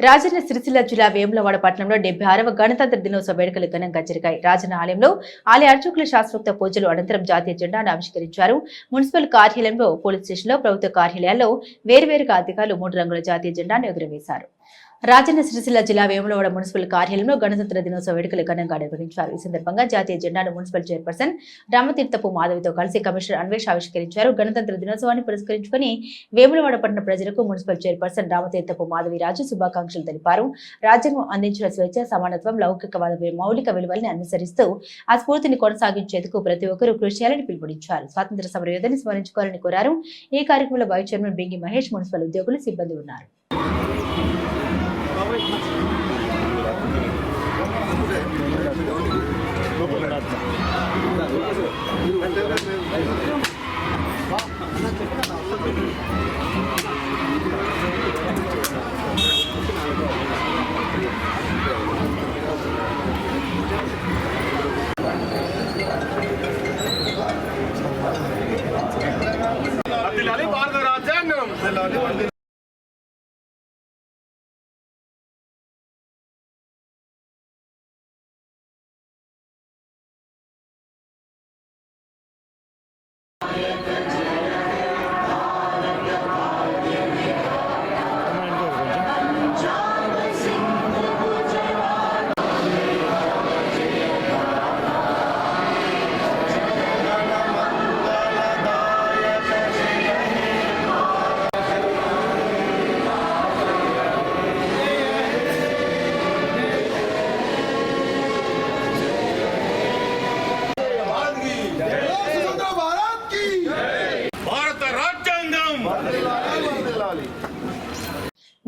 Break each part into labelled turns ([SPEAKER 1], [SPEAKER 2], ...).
[SPEAKER 1] రాజన్న సిరిసిల్ల జిల్లా వేములవాడ పట్టణంలో డెబ్బై ఆరవ గణతంత్ర దినోత్సవ వేడుకలు ఘనంగా జరిగాయి. రాజన్న ఆలయంలో ఆలయ అర్చకుల శాస్త్రోక్త పూజలు అనంతరం జాతీయ జెండాను ఆవిష్కరించారు. మున్సిపల్ కార్యాలయంలో పోలీస్ స్టేషన్లో ప్రభుత్వ కార్యాలయాల్లో వేర్వేరుగా అధికారులు మూడు రంగుల జాతీయ జెండాను ఎగురవేశారు. రాజన్న సిరిసిల్ల జిల్లా వేములవాడ మున్సిపల్ కార్యాలయంలో గణతంత్ర దినోత్సవ వేడుకలు ఘనంగా నిర్వహించారు. ఈ సందర్భంగా జాతీయ జెండాను మున్సిపల్ చైర్పర్సన్ రామతీర్థపు మాధవితో కలిసి కమిషనర్ అన్వేష్ ఆవిష్కరించారు. గణతంత్ర దినోత్సవాన్ని పురస్కరించుకుని వేములవాడ పట్టణ ప్రజలకు మున్సిపల్ చైర్పర్సన్ రామతీర్థపు మాధవి రాజు శుభాకాంక్షలు తెలిపారు. రాజ్యాంగం అందించిన స్వేచ్ఛ సమానత్వం లౌకికవాద మౌలిక విలువల్ని అనుసరిస్తూ ఆ స్ఫూర్తిని కొనసాగించేందుకు ప్రతి ఒక్కరూ కృషి చేయాలని పిలుపునిచ్చారు. స్వాతంత్ర సమరయోధని స్మరించుకోవాలని కోరారు. ఈ కార్యక్రమంలో vice chairman Bingi Mahesh municipal ఉద్యోగులు సిబ్బంది ఉన్నారు.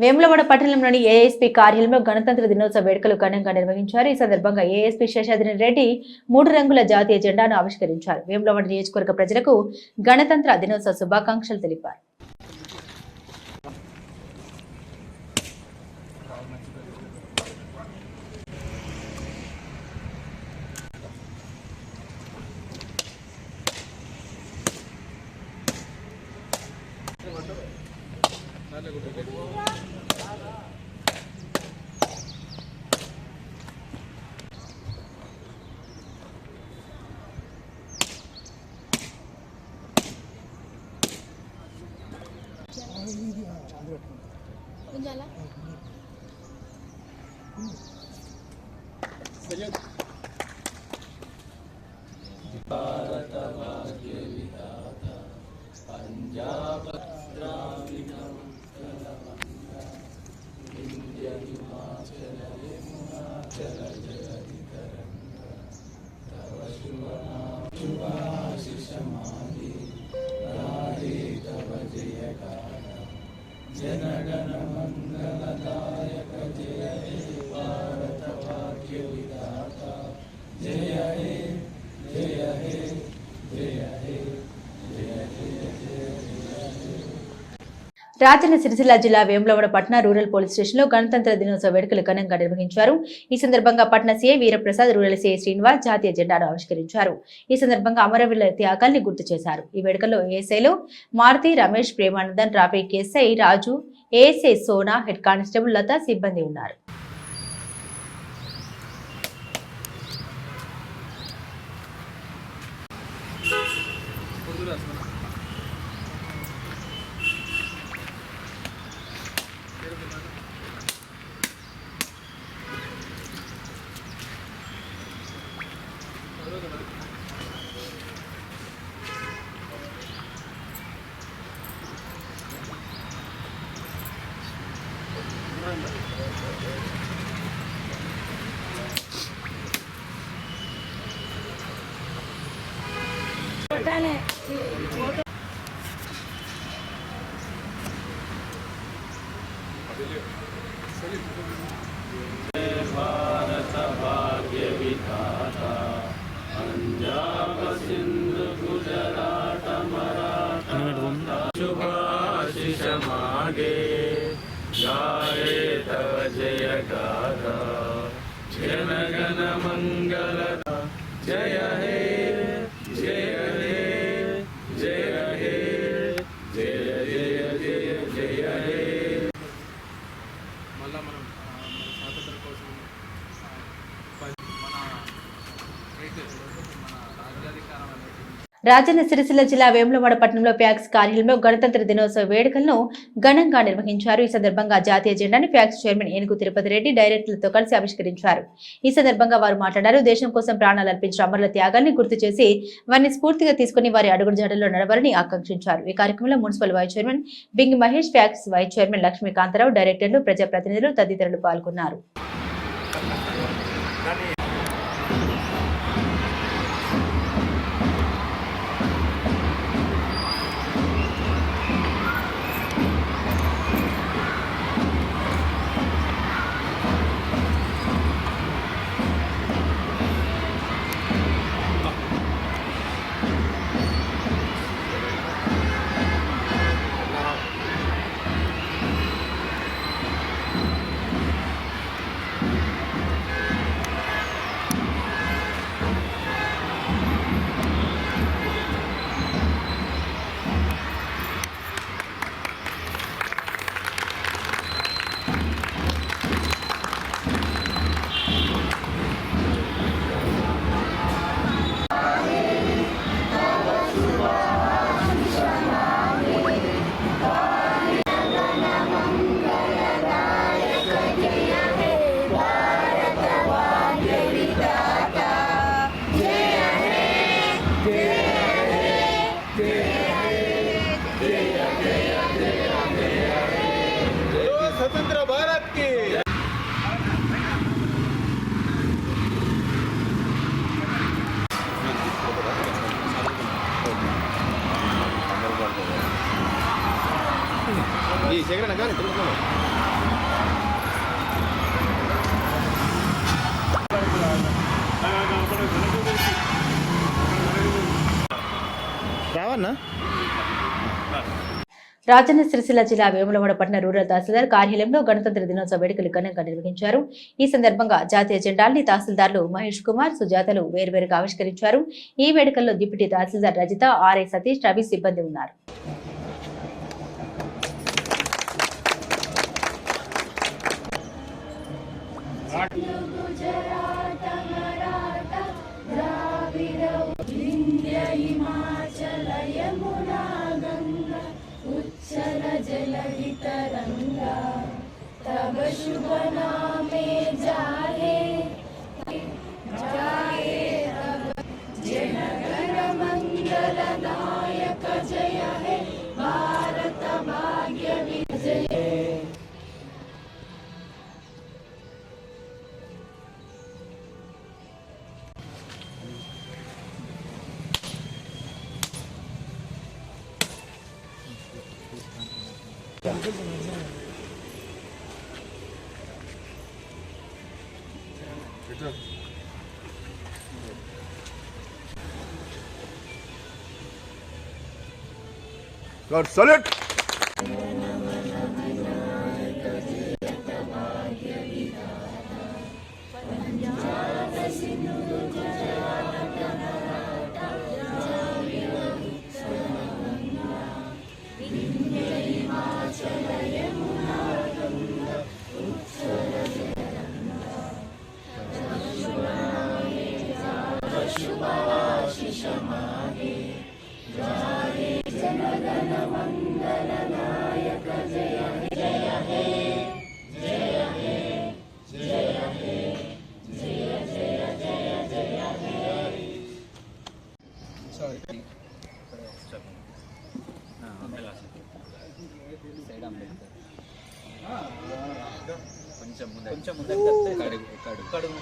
[SPEAKER 1] వేములవాడ పట్టణంలోని ఏఎస్పీ కార్యాలయంలో గణతంత్ర దినోత్సవ వేడుకలు ఘనంగా నిర్వహించారు. ఈ సందర్భంగా ఏఎస్పీ శేషాద్రి రెడ్డి మూడు రంగుల జాతీయ జెండాను ఆవిష్కరించారు. వేములవాడ నియోజకవర్గ ప్రజలకు గణతంత్ర దినోత్సవ శుభాకాంక్షలు తెలిపారు. రాజన్న సిరిసిల్ల జిల్లా వేములవాడ పట్న రూరల్ పోలీస్ స్టేషన్లో గణతంత్ర దినోత్సవ వేడుకలు ఘనంగా నిర్వహించారు. ఈ సందర్భంగా పట్న CI Veeraprasad rural CI Srinivas జాతీయ జెండాను ఆవిష్కరించారు. ఈ సందర్భంగా అమరవీరుల త్యాగాల్ని గుర్తు చేశారు. ఈ వేడుకల్లో ఏఎస్ఐలో Maruti Ramesh Premanandan traffic SI Raju ASI Sona head constable Latha సిబ్బంది ఉన్నారు.
[SPEAKER 2] శుభాశిషమాగే గాయే తవ జయ గాథ జనగణ మంగళ జయ హే జయ హే జయ హే జయ జయ జయ జయ హే
[SPEAKER 3] మనం ఆ, మన స్వాతంత్రం కోసం ఆ, పని- మన రైతు మన రాజ్యాధికారం అనేది
[SPEAKER 1] రాజన్న సిరిసిల్ల జిల్లా వేములవాడ పట్టణంలో ప్యాక్స్ కార్యాలయంలో గణతంత్ర దినోత్సవ వేడుకలను ఘనంగా నిర్వహించారు. ఈ సందర్భంగా జాతీయ జెండాను ప్యాక్స్ చైర్మన్ ఏనుగు తిరుపతి రెడ్డి డైరెక్టర్లతో కలిసి ఆవిష్కరించారు. ఈ సందర్భంగా వారు మాట్లాడారు. దేశం కోసం ప్రాణాలు అర్పించిన అమరుల త్యాగాన్ని గుర్తు చేసి వారిని స్ఫూర్తిగా తీసుకుని వారి అడుగుజాడల్లో నడవాలని ఆకాంక్షించారు. ఈ కార్యక్రమంలో municipal vice chairman Bingi Mahesh PACS vice chairman Lakshmikantharao డైరెక్టర్లు ప్రజాప్రతినిధులు తదితరులు పాల్గొన్నారు.
[SPEAKER 4] ఈ కానీ తిరుగుతున్నాం రావన్నా?
[SPEAKER 1] రాజన్న సిరిసిల్ల జిల్లా వేములవాడ పట్టణ రూరల్ తహసీల్దార్ కార్యాలయంలో గణతంత్ర దినోత్సవ వేడుకలు ఘనంగా నిర్వహించారు. ఈ సందర్భంగా జాతీయ జెండాల్ని తహసీల్దార్లు మహేష్ కుమార్ సుజాతలు వేర్వేరుగా ఆవిష్కరించారు. ఈ వేడుకల్లో డిప్యూటీ తహసీల్దార్ రజిత ఆర్ఐ సతీష్ రవి సిబ్బంది ఉన్నారు. जलहितरङ्गा। तव शुभनामे जाहे।
[SPEAKER 4] God salute.
[SPEAKER 3] కొంచెం ముందు కొంచెం ముందు కడుగు కడుగు కడుగు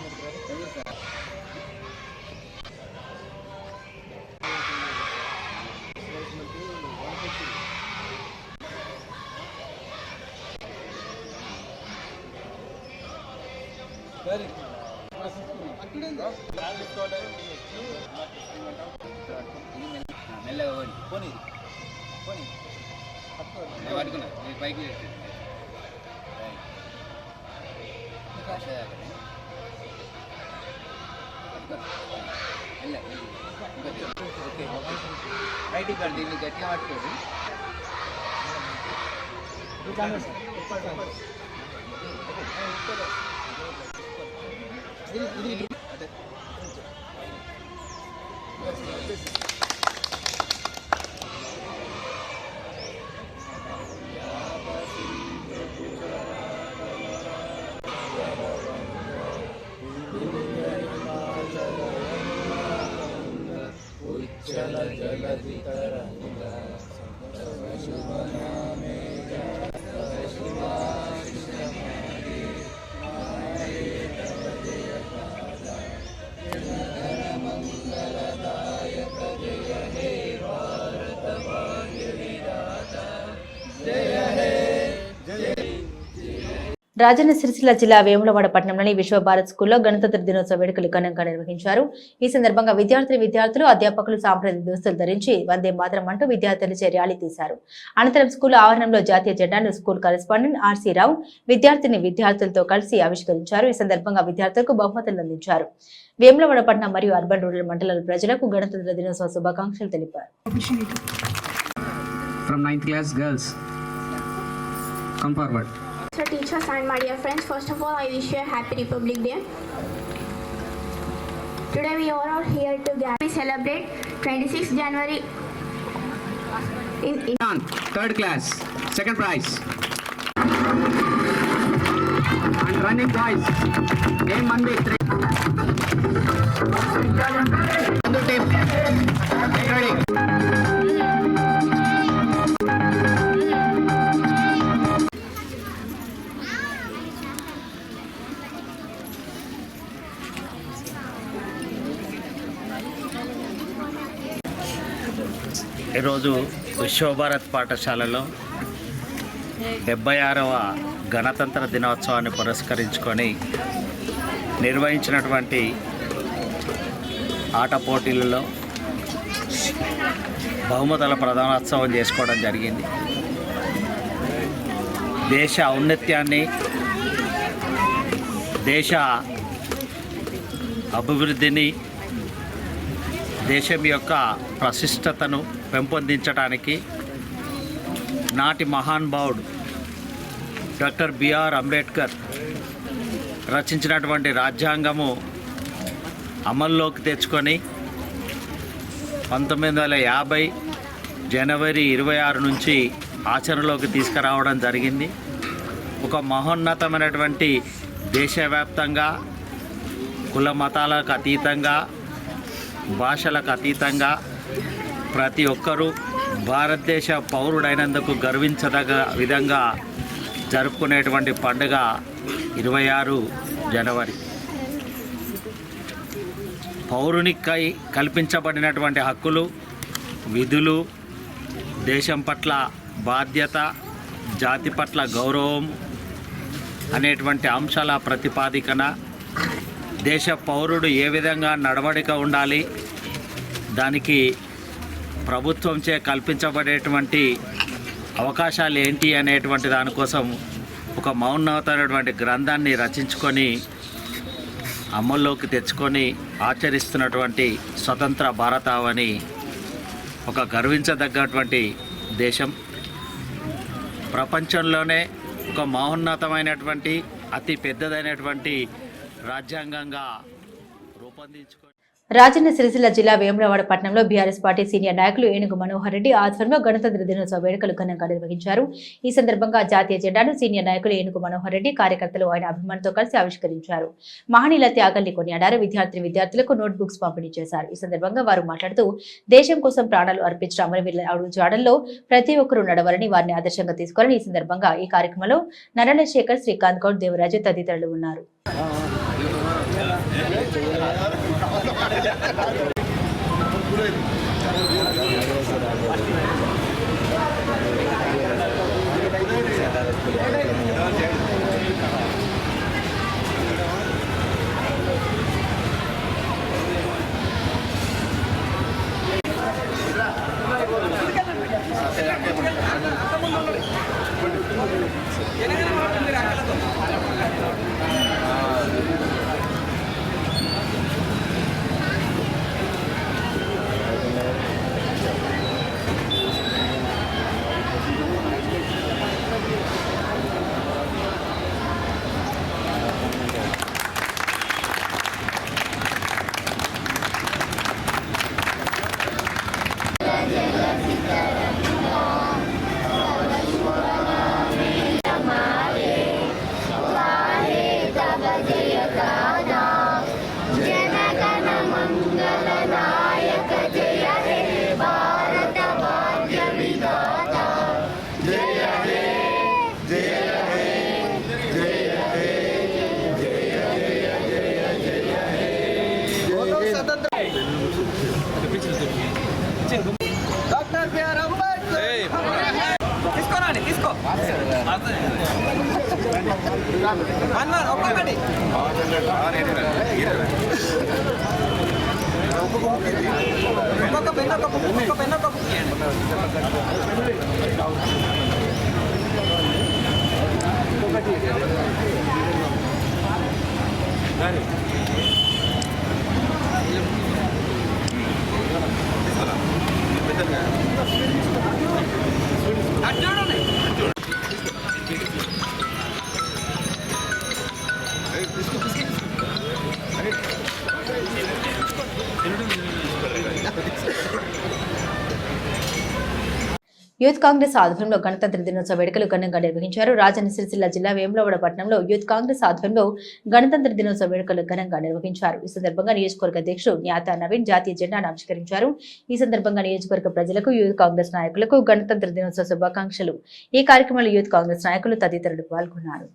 [SPEAKER 3] పట్టుకోండి దీన్ని గట్టిగా పట్టుకోండి. ఇది ఇది.
[SPEAKER 1] రాజన్న సిరిసిల్ల జిల్లా వేములవాడ పట్టణంలోని విశ్వభారత్ స్కూల్లో గణతంత్ర దినోత్సవ వేడుకలు ఘనంగా నిర్వహించారు ఈ సందర్భంగా విద్యార్థులు విద్యార్థులు అధ్యాపకులు సాంప్రదాయ దుస్తులు ధరించి వందే మాత్రం అంటూ విద్యార్థులచే ర్యాలీ తీశారు అనంతరం స్కూల్ ఆవరణంలో జాతీయ జెండాను స్కూల్ కరెస్పాండెంట్ ఆర్సీ రావు విద్యార్థిని విద్యార్థులతో కలిసి ఆవిష్కరించారు ఈ సందర్భంగా విద్యార్థులకు బహుమతులు అందించారు వేములవాడ పట్టణం మరియు అర్బన్ రూరల్ మండలాల ప్రజలకు గణతంత్ర దినోత్సవ శుభాకాంక్షలు తెలిపారు
[SPEAKER 5] from ninth class girls. Come forward.
[SPEAKER 6] So teachers and my dear friends, first of all, I wish you a happy Republic Day. Today we all are here to gather. We celebrate 26th January in, in
[SPEAKER 5] third class, second prize. And running boys. Game one week three. Ready.
[SPEAKER 7] ఈరోజు విశ్వభారత్ పాఠశాలలో డెబ్బై ఆరవ గణతంత్ర దినోత్సవాన్ని పురస్కరించుకొని నిర్వహించినటువంటి ఆట పోటీలలో బహుమతుల ప్రధానోత్సవం చేసుకోవడం జరిగింది. దేశ ఔన్నత్యాన్ని దేశ అభివృద్ధిని దేశం యొక్క ప్రశిష్టతను పెంపొందించడానికి నాటి మహానుభావుడు డాక్టర్ బిఆర్ అంబేద్కర్ రచించినటువంటి రాజ్యాంగము అమల్లోకి తెచ్చుకొని పంతొమ్మిది వందల యాభై జనవరి ఇరవై ఆరు నుంచి ఆచరణలోకి తీసుకురావడం జరిగింది. ఒక మహోన్నతమైనటువంటి దేశవ్యాప్తంగా కుల మతాలకు అతీతంగా భాషలకు అతీతంగా ప్రతి ఒక్కరూ భారతదేశ పౌరుడైనందుకు గర్వించదగ విధంగా జరుపుకునేటువంటి పండుగ ఇరవై ఆరు జనవరి. పౌరునికై కల్పించబడినటువంటి హక్కులు విధులు దేశం పట్ల బాధ్యత జాతి పట్ల గౌరవం అనేటువంటి అంశాల ప్రతిపాదికన దేశ పౌరుడు ఏ విధంగా నడవడిక ఉండాలి దానికి ప్రభుత్వంచే కల్పించబడేటువంటి అవకాశాలు ఏంటి అనేటువంటి దానికోసం ఒక మౌన్నతమైనటువంటి గ్రంథాన్ని రచించుకొని అమల్లోకి తెచ్చుకొని ఆచరిస్తున్నటువంటి స్వతంత్ర భారతావని ఒక గర్వించదగ్గటువంటి దేశం. ప్రపంచంలోనే ఒక మహోన్నతమైనటువంటి అతి పెద్దదైనటువంటి రాజ్యాంగంగా రూపొందించుకొని
[SPEAKER 1] రాజన్న సిరిసిల్ల జిల్లా వేములవాడ పట్టణంలో బీఆర్ఎస్ పార్టీ సీనియర్ నాయకులు ఏనుగు మనోహర్ రెడ్డి ఆధ్వర్యంలో గణతంత్ర దినోత్సవ వేడుకలు ఘనంగా నిర్వహించారు. ఈ సందర్భంగా జాతీయ జెండాను సీనియర్ నాయకులు ఏనుగు మనోహర్ రెడ్డి కార్యకర్తలు ఆయన అభిమానులతో కలిసి ఆవిష్కరించారు. మహనీయుల త్యాగాల్ని కొనియాడారు. విద్యార్థిని విద్యార్థులకు నోట్ బుక్స్ పంపిణీ చేశారు. ఈ సందర్భంగా వారు మాట్లాడుతూ దేశం కోసం ప్రాణాలు అర్పించిన అమరవీరుల జాడల్లో ప్రతి ఒక్కరూ నడవాలని వారిని ఆదర్శంగా తీసుకోవాలని ఈ సందర్భంగా ఈ కార్యక్రమంలో నరణశేఖర్ శ్రీకాంత్ గౌడ్ దేవరాజు తదితరులు ఉన్నారు. पुरे ఒక్కొక్క పెన్ ఒక్క ఒక్కొక్క పెన్ ఒక్క ఒక్కొక్కటి యూత్ కాంగ్రెస్ ఆధ్వర్యంలో గణతంత్ర దినోత్సవ వేడుకలు ఘనంగా నిర్వహించారు. రాజన్న సిరిసిల్ల జిల్లా వేములవాడ పట్టణంలో యూత్ కాంగ్రెస్ ఆధ్వర్యంలో గణతంత్ర దినోత్సవ వేడుకలు ఘనంగా నిర్వహించారు. ఈ సందర్భంగా నియోజకవర్గ అధ్యక్షుడు జ్ఞాత నవీన్ జాతీయ జెండాను ఆవిష్కరించారు ఈ సందర్భంగా నియోజకవర్గ ప్రజలకు యూత్ కాంగ్రెస్ నాయకులకు గణతంత్ర దినోత్సవ శుభాకాంక్షలు. ఈ కార్యక్రమంలో యూత్ కాంగ్రెస్ నాయకులు తదితరులు పాల్గొన్నారు.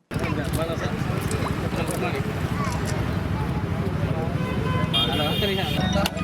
[SPEAKER 3] చెప్పు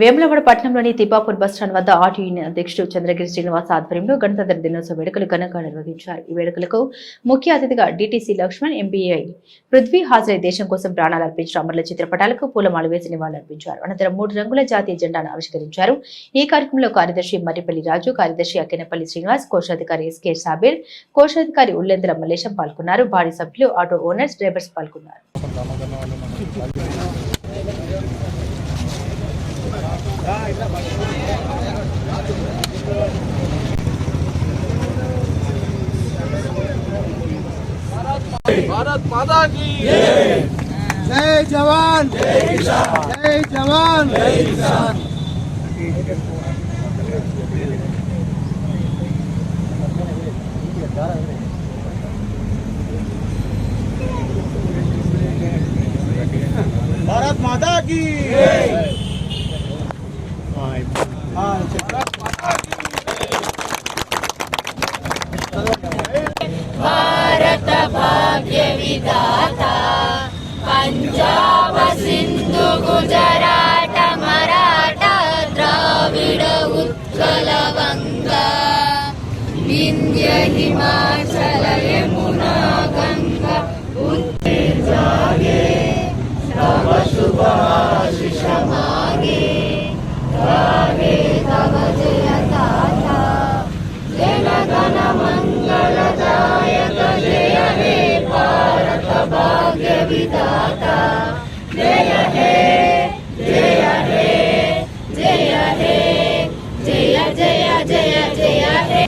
[SPEAKER 1] వేములవాడ పట్టణంలోని తిపాపూర్ బస్ స్టాండ్ వద్ద ఆర్టీ యూనియన్ అధ్యక్షుడు చంద్రగిరి శ్రీనివాస్ ఆధ్వర్యంలో గణతంత్ర దినోత్సవ వేడుకలు ఘనంగా నిర్వహించారు. ఈ వేడుకలకు ముఖ్య అతిథిగా డిటిసి లక్ష్మణ్ ఎంపీఐ పృథ్వీ హాజరై దేశం కోసం ప్రాణాలు అర్పించిన అమరుల చిత్రపటాలకు పూలమాల వేసి నివాళులర్పించారు. అనంతరం మూడు రంగుల జాతీయ జెండాను ఆవిష్కరించారు. ఈ కార్యక్రమంలో కార్యదర్శి మర్రిపల్లి రాజు కార్యదర్శి అక్కినపల్లి శ్రీనివాస్ కోశాధికారి ఎస్కే సాబీర్ కోశాధికారి ఉల్లేంద్ర మల్లేశం పాల్గొన్నారు. భారీ సభ్యులు ఆటో ఓనర్స్ డ్రైవర్స్ పాల్గొన్నారు.
[SPEAKER 3] भारत माता की
[SPEAKER 4] जय। जवान जय जवान।
[SPEAKER 1] जय जवान। जय किसान भारत माता की five.
[SPEAKER 4] ಭಾರತ ಭಾಗ್ಯ ವಿಧಾತ ಪಂಜಾಬ ಸಿಂಧು ಗುಜರಾಟ ಮರಾಠ ದ್ರಾವಿಡ ಉತ್ಕಲ ವಂಗ ವಿಂಧ್ಯ ಹಿಮಾಚಲ ಯಮುನಾ ಗಂಗಾ ಉತ್ತೇಜಾಗೆ ಶುಭ మంగళదాయక జయ హే భారత భాగ్య విధాత
[SPEAKER 8] జయ హే జయ హే జయ హే జయ జయ జయ జయ హే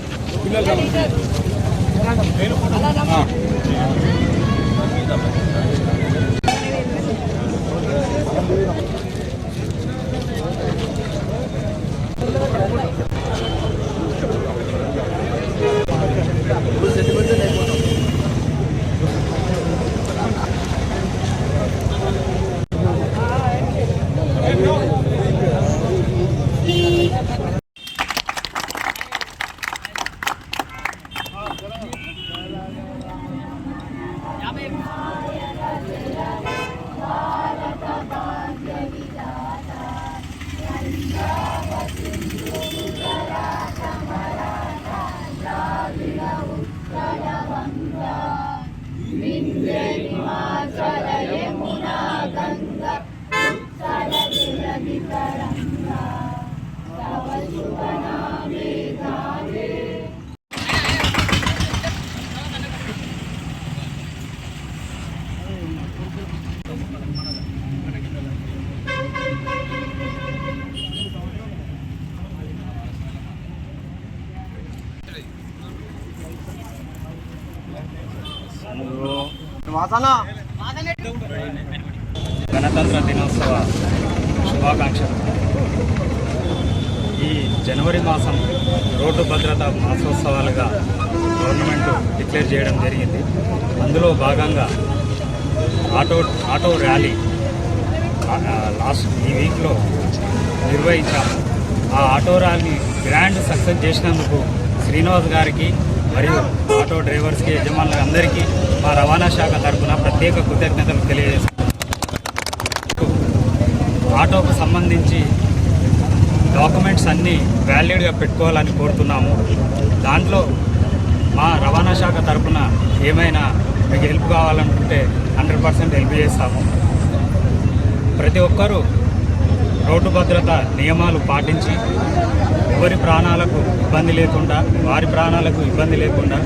[SPEAKER 8] చేయడం జరిగింది. అందులో భాగంగా ఆటో ఆటో ర్యాలీ లాస్ట్ ఈ వీక్లో నిర్వహించాము ఆ ఆటో ర్యాలీ గ్రాండ్ సక్సెస్ చేసినందుకు శ్రీనివాస్ గారికి మరియు ఆటో డ్రైవర్స్కి యజమానులకు అందరికీ మా రవాణా శాఖ తరఫున ప్రత్యేక కృతజ్ఞతలు తెలియజేస్తున్నాను ఆటోకు సంబంధించి డాక్యుమెంట్స్ అన్నీ వ్యాలిడ్గా పెట్టుకోవాలని కోరుతున్నాము. దాంట్లో మా రవాణా శాఖ తరఫున ఏమైనా మీకు హెల్ప్ కావాలనుకుంటే హండ్రెడ్ పర్సెంట్ హెల్ప్ చేస్తాము. ప్రతి ఒక్కరూ రోడ్డు భద్రత నియమాలు పాటించి ఎవరి ప్రాణాలకు ఇబ్బంది లేకుండా వారి ప్రాణాలకు ఇబ్బంది లేకుండా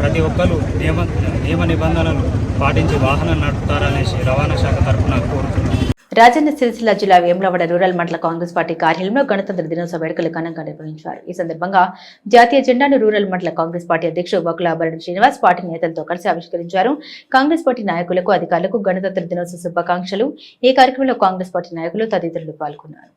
[SPEAKER 8] ప్రతి ఒక్కరు నియమ నియమ నిబంధనలు పాటించి వాహనం నడుపుతారనేసి రవాణా శాఖ తరఫున కోరుతున్నాను
[SPEAKER 4] రాజన్న సిరిసిల్ల జిల్లా వేములవాడ రూరల్ మండల కాంగ్రెస్ పార్టీ కార్యాలయంలో గణతంత్ర దినోత్సవ వేడుకలు ఘనంగా నిర్వహించారు. ఈ సందర్భంగా జాతీయ జెండాను రూరల్ మండల కాంగ్రెస్ పార్టీ అధ్యక్షుడు బకులాభరణ శ్రీనివాస్ పార్టీ నేతలతో కలిసి ఆవిష్కరించారు. కాంగ్రెస్ పార్టీ నాయకులకు అధికారులకు గణతంత్ర దినోత్సవ శుభాకాంక్షలు. ఈ కార్యక్రమంలో కాంగ్రెస్ పార్టీ నాయకులు తదితరులు పాల్గొన్నారు.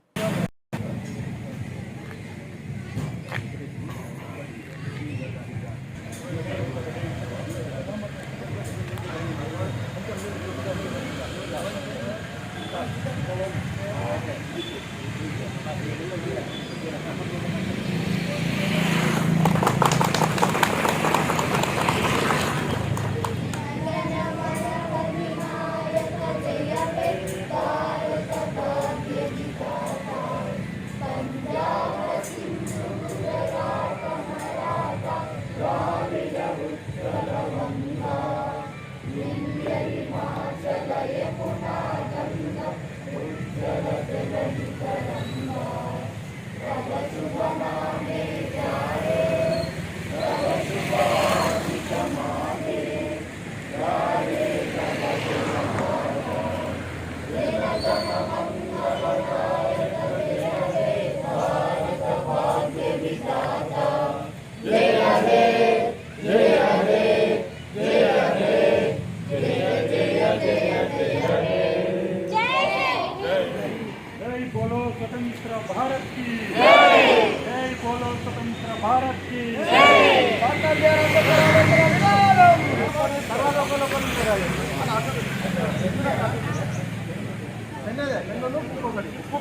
[SPEAKER 9] स्वतंत्र भारत की जय बोलो स्वतंत्र भारत की ఉప్పు